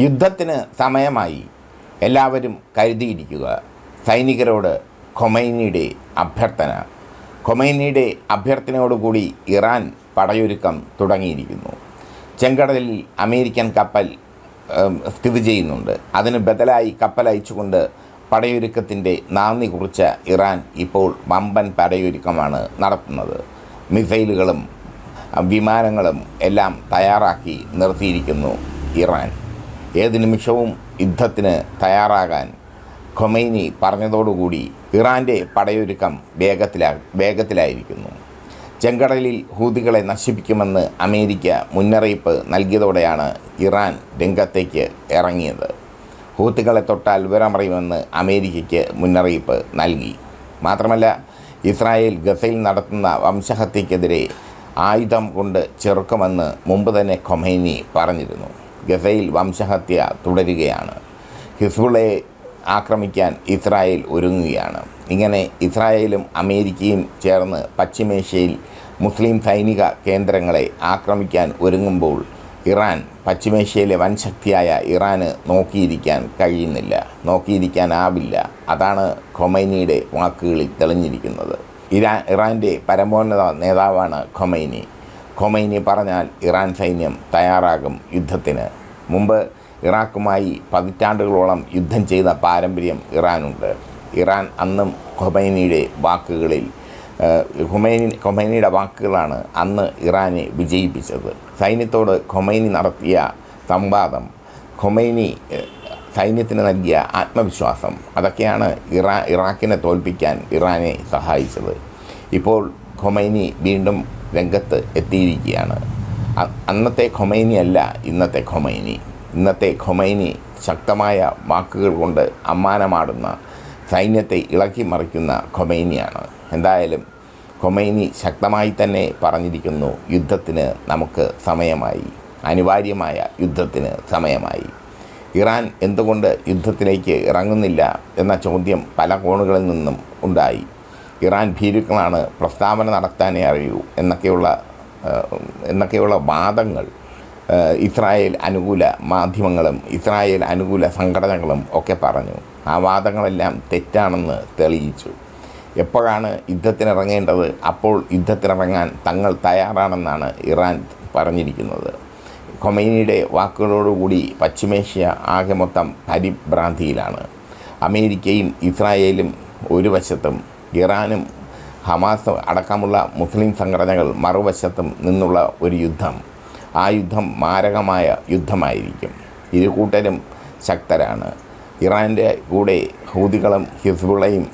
യുദ്ധത്തിന് സമയമായി. എല്ലാവരും കരുതിയിരിക്കുക. സൈനികരോട് ഖൊമൈനിയുടെ അഭ്യർത്ഥന. ഖൊമൈനിയുടെ അഭ്യർത്ഥനയോടുകൂടി ഇറാൻ പടയൊരുക്കം തുടങ്ങിയിരിക്കുന്നു. ചെങ്കടലിൽ അമേരിക്കൻ കപ്പൽ സ്ഥിതി ചെയ്യുന്നുണ്ട്. അതിന് ബദലായി കപ്പൽ അയച്ചുകൊണ്ട് പടയൊരുക്കത്തിന്റെ നാന്ദി കുറിച്ച ഇറാൻ ഇപ്പോൾ വമ്പൻ പടയൊരുക്കമാണ് നടത്തുന്നത്. മിസൈലുകളും വിമാനങ്ങളും എല്ലാം തയ്യാറാക്കി നിർത്തിയിരിക്കുന്നു ഇറാൻ. ഏത് നിമിഷവും യുദ്ധത്തിന് തയ്യാറാകാൻ ഖൊമൈനി പറഞ്ഞതോടുകൂടി ഇറാന്റെ പടയൊരുക്കം വേഗത്തിലാ വേഗത്തിലായിരിക്കുന്നു. ചെങ്കടലിൽ ഹൂതികളെ നശിപ്പിക്കുമെന്ന് അമേരിക്ക മുന്നറിയിപ്പ് നൽകിയതോടെയാണ് ഇറാൻ രംഗത്തേക്ക് ഇറങ്ങിയത്. ഹൂത്തികളെ തൊട്ടാൽ വിവരമറിയുമെന്ന് അമേരിക്കയ്ക്ക് മുന്നറിയിപ്പ് നൽകി. മാത്രമല്ല ഇസ്രായേൽ ഗസയിൽ നടത്തുന്ന വംശഹത്യക്കെതിരെ ആയുധം കൊണ്ട് ചെറുക്കുമെന്ന് മുമ്പ് തന്നെ ഖൊമൈനി പറഞ്ഞിരുന്നു. ഗസയിൽ വംശഹത്യ തുടരുകയാണ്. ഹിസ്ബുളെ ആക്രമിക്കാൻ ഇസ്രായേൽ ഒരുങ്ങുകയാണ്. ഇങ്ങനെ ഇസ്രായേലും അമേരിക്കയും ചേർന്ന് പശ്ചിമേഷ്യയിൽ മുസ്ലിം സൈനിക കേന്ദ്രങ്ങളെ ആക്രമിക്കാൻ ഒരുങ്ങുമ്പോൾ ഇറാൻ പശ്ചിമേഷ്യയിലെ വൻശക്തിയായ ഇറാന് നോക്കിയിരിക്കാൻ കഴിയുന്നില്ല. നോക്കിയിരിക്കാനാവില്ല. അതാണ് ഖൊമൈനിയുടെ വാക്കുകളിൽ തെളിഞ്ഞിരിക്കുന്നത്. ഇറാ ഇറാന്റെ പരമോന്നത നേതാവാണ് ഖൊമൈനി. ഖൊമൈനി പറഞ്ഞാൽ ഇറാൻ സൈന്യം തയ്യാറാകും യുദ്ധത്തിന്. മുമ്പ് ഇറാഖുമായി പതിറ്റാണ്ടുകളോളം യുദ്ധം ചെയ്ത പാരമ്പര്യം ഇറാനുണ്ട്. ഇറാൻ അന്നും ഖൊമൈനിയുടെ വാക്കുകളിൽ ഖൊമൈനി ഖൊമൈനിയുടെ വാക്കുകളാണ് അന്ന് ഇറാനെ വിജയിപ്പിച്ചത്. സൈന്യത്തോട് ഖൊമൈനി നടത്തിയ സംവാദം ഖൊമൈനി സൈന്യത്തിന് നൽകിയ ആത്മവിശ്വാസം അതൊക്കെയാണ് ഇറാ ഇറാഖിനെ തോൽപ്പിക്കാൻ ഇറാനെ സഹായിച്ചത്. ഇപ്പോൾ ഖൊമൈനി വീണ്ടും രംഗത്ത് എത്തിയിരിക്കുകയാണ്. അന്നത്തെ ഖൊമൈനി അല്ല ഇന്നത്തെ ഖൊമൈനി. ഇന്നത്തെ ഖൊമൈനി ശക്തമായ വാക്കുകൾ കൊണ്ട് അമ്മാനമാടുന്ന സൈന്യത്തെ ഇളക്കി മറിക്കുന്ന ഖൊമൈനിയാണ്. എന്തായാലും ഖൊമൈനി ശക്തമായി തന്നെ പറഞ്ഞിരിക്കുന്നു യുദ്ധത്തിന് നമുക്ക് സമയമായി. അനിവാര്യമായ യുദ്ധത്തിന് സമയമായി. ഇറാൻ എന്തുകൊണ്ട് യുദ്ധത്തിലേക്ക് ഇറങ്ങുന്നില്ല എന്ന ചോദ്യം പല കോണുകളിൽ നിന്നും ഉണ്ടായി. ഇറാൻ ഭീരുക്കളാണ് പ്രസ്താവന നടത്താനേ അറിയൂ എന്നൊക്കെയുള്ള എന്നൊക്കെയുള്ള വാദങ്ങൾ ഇസ്രായേൽ അനുകൂല മാധ്യമങ്ങളും ഇസ്രായേൽ അനുകൂല സംഘടനകളും ഒക്കെ പറഞ്ഞു. ആ വാദങ്ങളെല്ലാം തെറ്റാണെന്ന് തെളിയിച്ചു. എപ്പോഴാണ് യുദ്ധത്തിനിറങ്ങേണ്ടത്? അപ്പോൾ യുദ്ധത്തിനിറങ്ങാൻ തങ്ങൾ തയ്യാറാണെന്നാണ് ഇറാൻ പറഞ്ഞിരിക്കുന്നത്. ഖൊമൈനിയുടെ വാക്കുകളോടുകൂടി പശ്ചിമേഷ്യ ആകെ മൊത്തം പരിഭ്രാന്തിയിലാണ്. അമേരിക്കയും ഇസ്രായേലും ഒരു വശത്തും ഇറാനും ഹമാസ് അടക്കമുള്ള മുസ്ലിം സംഘടനകൾ മറുവശത്തും നിന്നുള്ള ഒരു യുദ്ധം. ആ യുദ്ധം മാരകമായ യുദ്ധമായിരിക്കും. ഇരു കൂട്ടരും ശക്തരാണ്. ഇറാന്റെ കൂടെ ഹൂതികളും ഹിസ്ബുളയും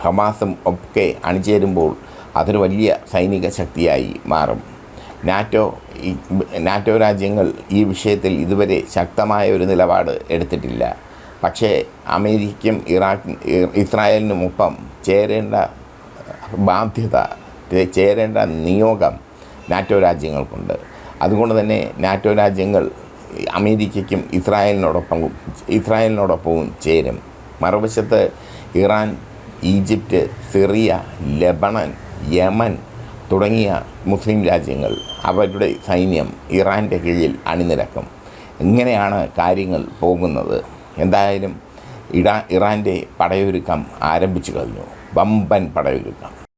ഹമാസും ഒക്കെ അണിചേരുമ്പോൾ അതൊരു വലിയ സൈനിക ശക്തിയായി മാറും. നാറ്റോ നാറ്റോ രാജ്യങ്ങൾ ഈ വിഷയത്തിൽ ഇതുവരെ ശക്തമായ ഒരു നിലപാട് എടുത്തിട്ടില്ല. പക്ഷേ അമേരിക്കയും ഇറാഖ് ഇസ്രായേലിനുമൊപ്പം ചേരേണ്ട ബാധ്യത ചേരേണ്ട നിയോഗം നാറ്റോ രാജ്യങ്ങൾക്കുണ്ട്. അതുകൊണ്ട് തന്നെ നാറ്റോ രാജ്യങ്ങൾ അമേരിക്കയ്ക്കും ഇസ്രായേലിനോടൊപ്പം ഇസ്രായേലിനോടൊപ്പവും ചേരും. മറുവശത്ത് Iran Egypt Syria Lebanon Yemen തുടങ്ങിയ മുസ്ലിം രാജ്യങ്ങൾ അവരുടെ സൈന്യം ഇറാന്റെ കീഴിൽ അണിനിരക്കും. ഇങ്ങനെയാണ് കാര്യങ്ങൾ പോകുന്നത്. എന്തായാലും ഇറാ ഇറാന്റെ പടയൊരുക്കം ആരംഭിച്ചു കഴിഞ്ഞു. വമ്പൻ പടയൊരുക്കം.